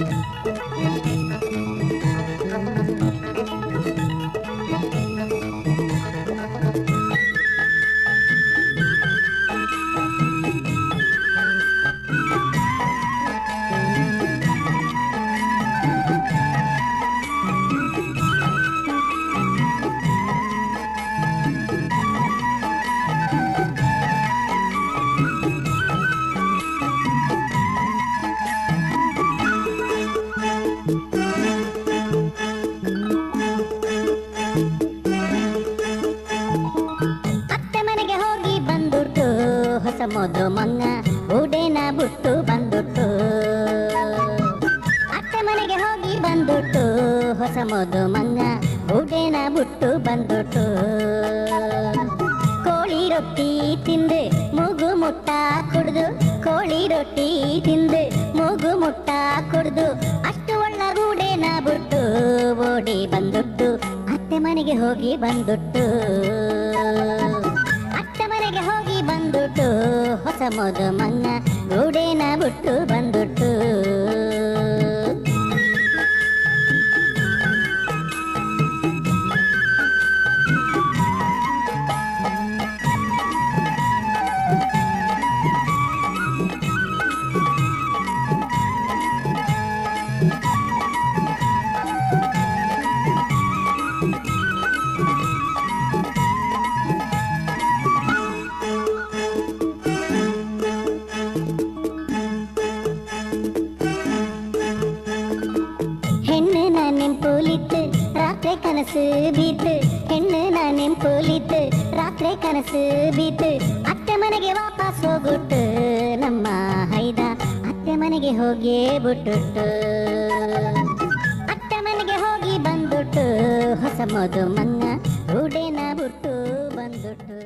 わか蘭がいいな。ಮೊದಲು ಮೊನ್ನ ಉಡೇನ ಬಿಟ್ಟು ಬಂದುಟ್ಟು. ಅತ್ತೆ ಮನೆಗೆ ಹೋಗಿ ಬಂದುಟ್ಟು, ಹೊಸ ಮೊದಲು ಮಂಗ ಉಡೇನ ಬಿಟ್ಟು ಬಂದುಟ್ಟು. ಕೋಳಿ ರೊಟ್ಟಿ ತಿಂದು, ಮೂಗು ಮುಟ್ಟ ಕುಡ್ದು. ಕೋಳಿ ರೊಟ್ಟಿ ತಿಂದು, ಮೂಗು ಮುಟ್ಟ ಕುಡ್ದು. ಅಷ್ಟು ಒಳ್ಳ ಗೂಡೆನ ಬಿಟ್ಟು ಓಡಿ ಬಂದುಟ್ಟು, ಅತ್ತೆ ಮನೆಗೆ ಹೋಗಿ ಬಂದುಟ್ಟು. ಹೊಸ ಮನ್ನ ಗೂಡೇನ ಬಿಟ್ಟು ನೆಂಪುಲಿತ್ತು ರಾತ್ರಿ ಕನಸು ಬೀತು ಹೆಣ್ಣು ನಾ ನೆಂಪುಲಿತ್ತು ರಾತ್ರಿ ಕನಸು ಬೀತು ಅತ್ತೆ ಮನೆಗೆ ವಾಪಸ್ ಹೋಗುಟ್ಟು ನಮ್ಮ ಹೈದ. ಅತ್ತೆ ಮನೆಗೆ ಹೋಗಿ ಬಿಟ್ಟುಟ್ಟು ಅತ್ತೆ ಮನೆಗೆ ಹೋಗಿ ಬಂದುಟ್ಟು ಹೊಸ ಮದುಮನ್ನ ಮಂಗ ರೂಢೇನ ಬಿಟ್ಟು ಬಂದುಟ್ಟು